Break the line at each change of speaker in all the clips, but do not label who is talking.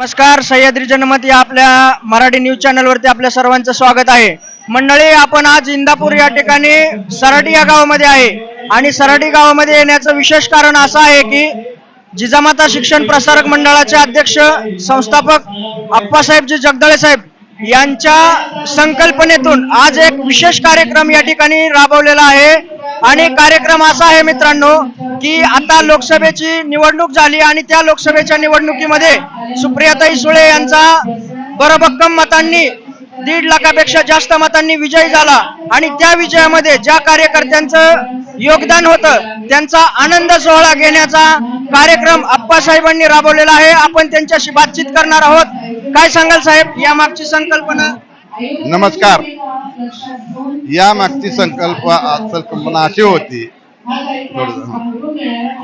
नमस्कार सह्याद्री जनमत या आपल्या मराठी न्यूज चॅनलवरती आपल्या सर्वांचं स्वागत आहे. मंडळी आपण आज इंदापूर या ठिकाणी सराटी या गावामध्ये आहे. आणि सराटी गावामध्ये येण्याचं विशेष कारण असं आहे की जिजामाता शिक्षण प्रसारक मंडळाचे अध्यक्ष संस्थापक अप्पासाहेबजी जगदळे साहेब यांच्या संकल्पनेतून आज एक विशेष कार्यक्रम या ठिकाणी राबवलेला आहे. आणि कार्यक्रम असा आहे मित्रांनो की आता लोकसभेची निवडणूक झाली आणि त्या लोकसभेच्या निवडणुकीमध्ये सुप्रियाताई सुळे यांचा बरभक्कम मतांनी दीड लाखापेक्षा जास्त मतांनी विजय झाला. आणि त्या विजयामध्ये ज्या कार्यकर्त्यांचं योगदान होतं त्यांचा आनंद सोहळा घेण्याचा कार्यक्रम आप्पासाहेबांनी राबवलेला आहे. आपण त्यांच्याशी बातचीत करणार आहोत. काय सांगाल साहेब? या मागची संकल्पना?
नमस्कार. या मागची संकल्प संकल्पना अशी होती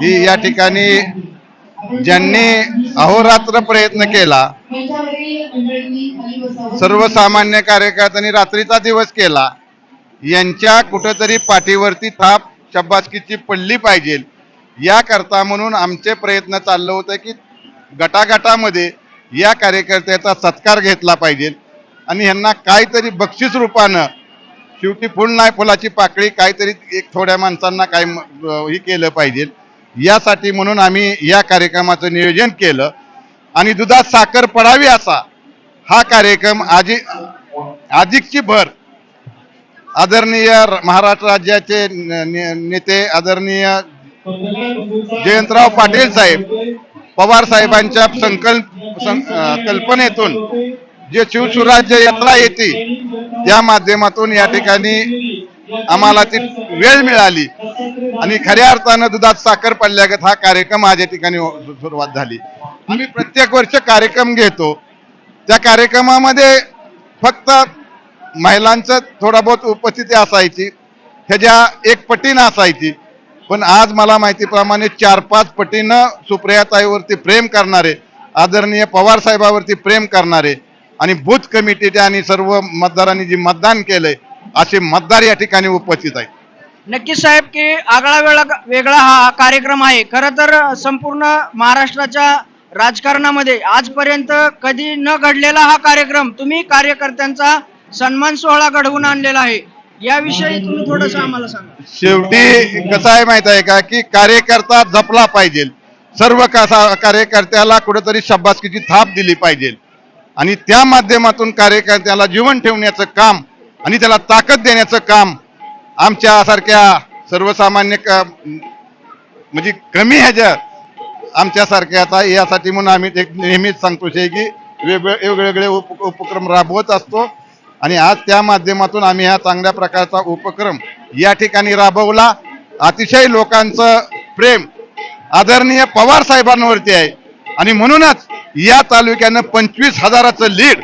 ही या ठिकाणी ज्यांनी अहोरात्र प्रयत्न केला सर्वसामान्य कार्यकर्त्यांनी रात्रीचा दिवस केला यांच्या कुठेतरी पाठीवरती थाप शब्बासकीची पडली पाहिजे. याकरता म्हणून आमचे प्रयत्न चाललं होतं की गटागटामध्ये या कार्यकर्त्याचा सत्कार घेतला पाहिजे. आणि ह्यांना काहीतरी बक्षीस रूपानं शेवटी फुल नाही फुलाची पाकळी काहीतरी एक थोड्या माणसांना काय हे केलं पाहिजे. यासाठी म्हणून आम्ही या कार्यक्रमाचं नियोजन केलं. आणि दुधात साखर पडावी असा हा कार्यक्रम आजी अधिकची भर आदरणीय महाराष्ट्र राज्याचे ने- नेते आदरणीय जयंतराव पाटील साहेब पवार साहेबांच्या संकल्प सं- कल्पनेतून जे शिवसुराज्य यात्रा येते त्या माध्यमातून या ठिकाणी आम्हाला ती वेळ मिळाली. आणि खऱ्या अर्थानं दुधात साखर पडल्यागत हा कार्यक्रम आज या ठिकाणी हो- सुरुवात झाली. आम्ही प्रत्येक वर्ष कार्यक्रम घेतो. त्या कार्यक्रमामध्ये फक्त महिलांचं थोडा बहुत उपस्थिती असायची. ह्याच्या एक पटीनं असायची. पण आज मला माहितीप्रमाणे चार पाच पटीनं सुप्रियाताईवरती प्रेम करणारे आदरणीय पवार साहेबावरती प्रेम करणारे आणि बूथ कमिटीचे आणि सर्व मतदारांनी जे मतदान केलंय असे मतदार या ठिकाणी उपस्थित आहेत.
नक्कीच साहेब की आगळा वेगळा वेगळा हा कार्यक्रम आहे. खरं तर संपूर्ण महाराष्ट्राच्या राजकारणामध्ये आजपर्यंत कधी न घडलेला हा कार्यक्रम तुम्ही कार्यकर्त्यांचा सन्मान सोहळा घडवून आणलेला आहे. याविषयी तुम्ही थोडस आम्हाला सांगा.
शेवटी कसं आहे माहीत आहे का की कार्यकर्ता जपला पाहिजे. सर्व कसा कार्यकर्त्याला कुठेतरी शब्बासकीची थाप दिली पाहिजे. आणि त्या माध्यमातून कार्यकर्त्याला जीवन ठेवण्याचं काम आणि त्याला ताकद देण्याचं काम आमच्यासारख्या सर्वसामान्य क- म्हणजे कमी ह्याच्या आमच्यासारख्याचा यासाठी म्हणून आम्ही एक नेहमीच सांगतो शे की वेगवेगळे वेगवेगळे उप उपक्रम राबवत असतो. आणि आज त्या माध्यमातून आम्ही हा चांगल्या प्रकारचा उपक्रम या ठिकाणी राबवला. अतिशय लोकांचं प्रेम आदरणीय पवार साहेबांवरती आहे. आणि म्हणूनच या तालुक्यानं पंचवीस हजाराचं लीड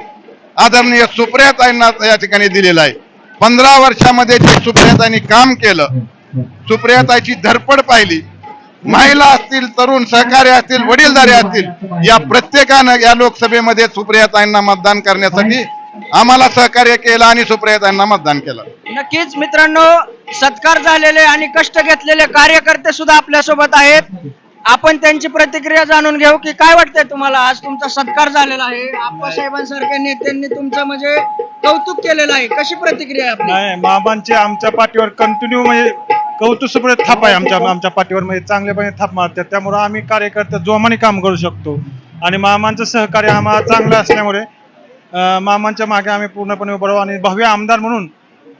आदरणीय सुप्रियाताईंना या ठिकाणी दिलेलं आहे. पंधरा वर्षामध्ये जे सुप्रियाताईंनी काम केलं सुप्रियाताईची धडपड पाहिली. महिला असतील तरुण सहकारी असतील वडीलधारे असतील या प्रत्येकानं या लोकसभेमध्ये सुप्रियाताईंना मतदान करण्यासाठी आम्हाला सहकार्य केलं आणि सुप्रियाताईंना मतदान केलं.
नक्कीच मित्रांनो सत्कार झालेले आणि कष्ट घेतलेले कार्यकर्ते सुद्धा आपल्यासोबत आहेत. आपण त्यांची प्रतिक्रिया जाणून घेऊ की काय वाटतंय तुम्हाला? आज तुमचा सत्कार झालेला आहे. आप्पासाहेबांसारख्या नेत्यांनी तुमचं म्हणजे कौतुक केलेलं आहे. कशी प्रतिक्रिया आहे आपली?
नाही मामांचे आमच्या पाठीवर कंटिन्यू म्हणजे कौतुकसुप्रे थाप आहे आमच्या आमच्या पाठीवर. म्हणजे चांगल्यापणे थाप मारतात. त्यामुळे आम्ही कार्यकर्ते जोमाने काम करू शकतो. आणि मामांचं सहकार्य आम्हाला चांगलं असल्यामुळे अं, मामांच्या मागे आम्ही पूर्णपणे उभं राहू आणि भव्य आमदार म्हणून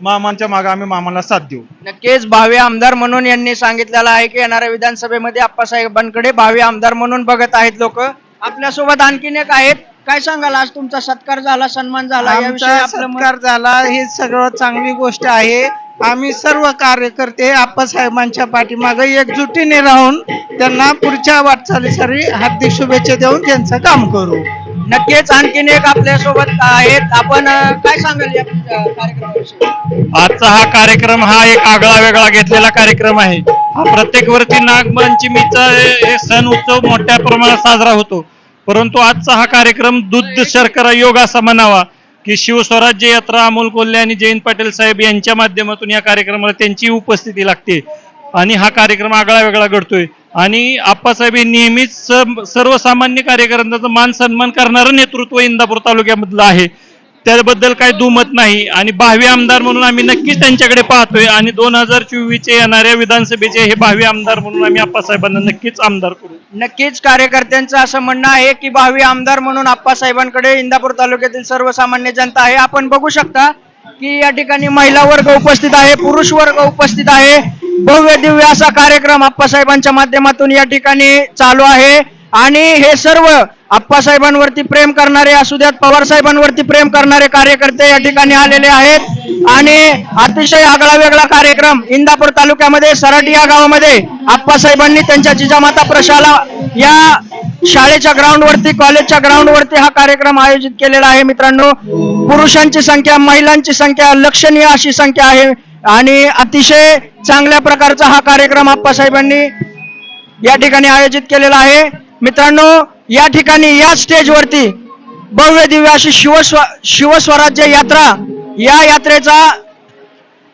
मामांच्या मागे आम्ही मामाला साथ देऊ.
नक्कीच भावी आमदार म्हणून यांनी सांगितलेलं आहे की येणाऱ्या विधानसभेमध्ये आप्पासाहेबांकडे भावी आमदार म्हणून बघत आहेत लोक. आपल्यासोबत आणखीन एक आहेत. काय सांगाल? आज तुमचा सत्कार झाला सन्मान झाला याविषयी
आमचा
आपलं मत-
सत्कार झाला ही सगळं चांगली गोष्ट आहे. आम्ही सर्व कार्यकर्ते आप्पासाहेबांच्या पाठीमागे एकजुटीने राहून त्यांना पुढच्या वाटचालीसाठी हार्दिक शुभेच्छा देऊन त्यांचं काम करू.
नक्कीच आणखीन एक आपल्यासोबत आहेत. आपण काय सांगाल या कार्यक्रमाविषयी?
आजचा हा कार्यक्रम हा एक आगळा वेगळा घेतलेला कार्यक्रम आहे. हा प्रत्येक वर्षी नागपंचमीचा हे सण उत्सव मोठ्या प्रमाणात साजरा होतो. परंतु आजचा हा कार्यक्रम दूध शर्करा योग असा म्हणावा की शिवस्वराज्य यात्रा अमोल कोल्हे आणि जयंत पाटील साहेब यांच्या माध्यमातून या कार्यक्रमाला त्यांची उपस्थिती लागते. आणि हा कार्यक्रम आगळा वेगळा घडतोय.
आणि आप्पासाहेब हे नेहमीच सर्वसामान्य कार्यकर्त्यांचा मान सन्मान करणारं नेतृत्व इंदापूर तालुक्यामधलं आहे. त्याबद्दल काही दुमत नाही. आणि भावी आमदार म्हणून आम्ही नक्कीच त्यांच्याकडे पाहतोय. आणि दोन हजार चोवीसचे येणाऱ्या विधानसभेचे हे भावी आमदार म्हणून आम्ही आप्पासाहेबांना नक्कीच आमदार करू.
नक्कीच कार्यकर्त्यांचं असं म्हणणं आहे की भावी आमदार म्हणून आप्पासाहेबांकडे इंदापूर तालुक्यातील सर्वसामान्य जनता आहे. आपण बघू शकता की या ठिकाणी महिला वर्ग उपस्थित आहे पुरुष वर्ग उपस्थित आहे. भव्य दिव्य असा कार्यक्रम आप्पासाहेबांच्या माध्यमातून या ठिकाणी चालू आहे. आणि हे सर्व आप्पासाहेबांवरती प्रेम करणारे असू द्यात पवार साहेबांवरती प्रेम करणारे कार्यकर्ते या ठिकाणी आलेले आहेत. आणि अतिशय आगळा वेगळा कार्यक्रम इंदापूर तालुक्यामध्ये सराटी या गावामध्ये आप्पासाहेबांनी त्यांच्या जिजामाता प्रशाला या शाळेच्या ग्राउंडवरती कॉलेजच्या ग्राउंडवरती हा कार्यक्रम आयोजित केलेला आहे. मित्रांनो पुरुषांची संख्या महिलांची संख्या लक्षणीय अशी संख्या आहे. आणि अतिशय चांगल्या प्रकारचा हा कार्यक्रम आप्पासाहेबांनी या ठिकाणी आयोजित केलेला आहे. मित्रांनो या ठिकाणी या स्टेजवरती भव्य दिव्य अशी शिवस्व शिवस्वराज्य यात्रा या यात्रेचा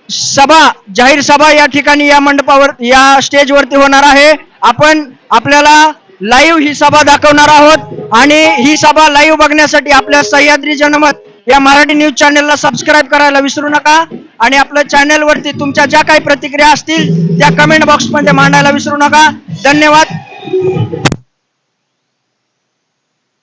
सभा जाहीर सभा या ठिकाणी या मंडपावर या स्टेजवरती होणार आहे. आपण आपल्याला लाईव्ह ही सभा दाखवणार आहोत आणि ही सभा लाईव्ह बघण्यासाठी आपल्या सह्याद्री जनमत या मराठी न्यूज चॅनलला सबस्क्राईब करायला विसरू नका. आणि आपल्या चॅनलवरती तुमच्या ज्या काही प्रतिक्रिया असतील त्या कमेंट बॉक्समध्ये मांडायला विसरू नका. धन्यवाद.